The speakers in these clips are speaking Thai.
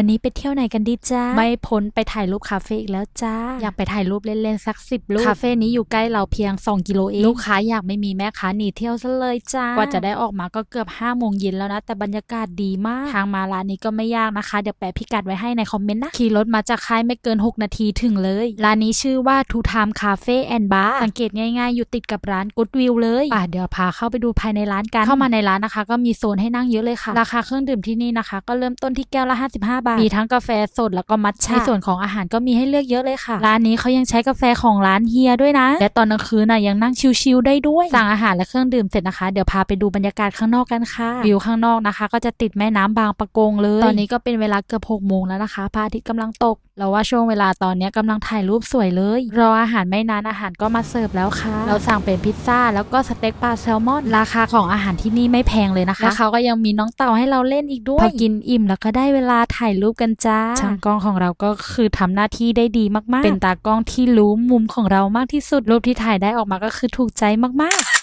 วันนี้ไปเที่ยวไหนกันดีจ้าไม่พ้นไปถ่ายรูปคาเฟ่อีกแล้วจ้า อยากไปถ่ายรูปเล่นๆสักสิบรูปคาเฟ่นี้อยู่ใกล้เราเพียง 2 กิโลเองลูกค้าอยากไม่มีแม่ค้าหนีเที่ยวซะเลยจ้ากว่าจะได้ออกมาก็เกือบ5้าโมงเย็นแล้วนะ แต่บรรยากาศดีมาก ทางมาร้านนี้ก็ไม่ยากนะคะ เดี๋ยวแปะพิกัดไว้ให้ในคอมเมนต์นะ ขี่รถมาจากค่ายไม่เกิน 6 นาทีถึงเลย ร้านนี้ชื่อว่า Two Time Cafe and Bar สังเกตง่ายๆ อยู่ติดกับร้าน Good View เลยป่ะเดี๋ยวพาเข้าไปดูภายในร้านกันเข้ามาในร้านนะคะ ก็มีโซนให้นั่งเยอะเลยค่ะราคาเครื่องดื่มที่นี่นะคะ ก็เริ่มต้นที่แก้วละ55บาทมีทั้งกาแฟสดแล้วก็มัทฉะในส่วนของอาหารก็มีให้เลือกเยอะเลยค่ะ ร้านนี้เขายังใช้กาแฟของร้านเฮียด้วยนะ และตอนกลางคืนน่ะยังนั่งชิลๆได้ด้วย สั่งอาหารและเครื่องดื่มเสร็จนะคะ เดี๋ยวพาไปดูบรรยากาศข้างนอกกันค่ะวิวข้างนอกนะคะ ก็จะติดแม่น้ำบางปะกงเลย ตอนนี้ก็เป็นเวลาเกือบ6โมงแล้วนะคะพระอาทิตย์กำลังตก เราว่าช่วงเวลาตอนเนี้ยกำลังถ่ายรูปสวยเลย รออาหารไม่นานอาหารก็มาเสิร์ฟแล้วค่ะ เราสั่งเป็นพิซซ่าแล้วก็สเต็กปลาแซลมอน ราคาของอาหารที่นี่ไม่แพงเลยนะคะและเขาก็ยังมีน้องเต่าให้เราเล่นอีกด้วยพอกินอิ่มแล้วก็ได้เวลาถ่ายรูปกันจ้าช่างกล้องของเราก็คือทำหน้าที่ได้ดีมากๆ เป็นตากล้องที่รู้มุมของเรามากที่สุดรูปที่ถ่ายได้ออกมาก็คือถูกใจมากๆ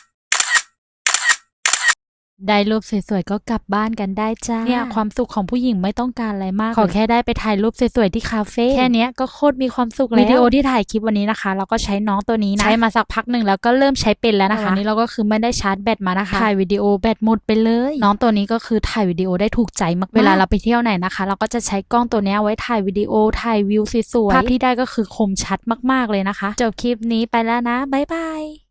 ได้รูปสวยๆก็กลับบ้านกันได้จ้าเนี่ยความสุขของผู้หญิงไม่ต้องการอะไรมาก ขอแค่ได้ไปถ่ายรูปสวยๆที่คาเฟ่แค่เนี้ยก็โคตรมีความสุขแล้ววิดีโอที่ถ่ายคลิปวันนี้นะคะ เราก็ใช้น้องตัวนี้นะใช้มาสักพักหนึ่งแล้วก็เริ่มใช้เป็นแล้วนะคะวันนี้เราก็คือไม่ได้ชาร์จแบตมานะคะถ่ายวิดีโอแบตหมดไปเลย น้องตัวนี้ก็คือถ่ายวิดีโอได้ถูกใจมากๆเวลาเราไปเที่ยวไหนนะคะ เราก็จะใช้กล้องตัวเนี้ยไว้ถ่ายวิดีโอถ่ายวิวสวยๆภาพที่ได้ก็คือคมชัดมากๆเลยนะคะจบคลิปนี้ไปแล้วนะบ๊ายบาย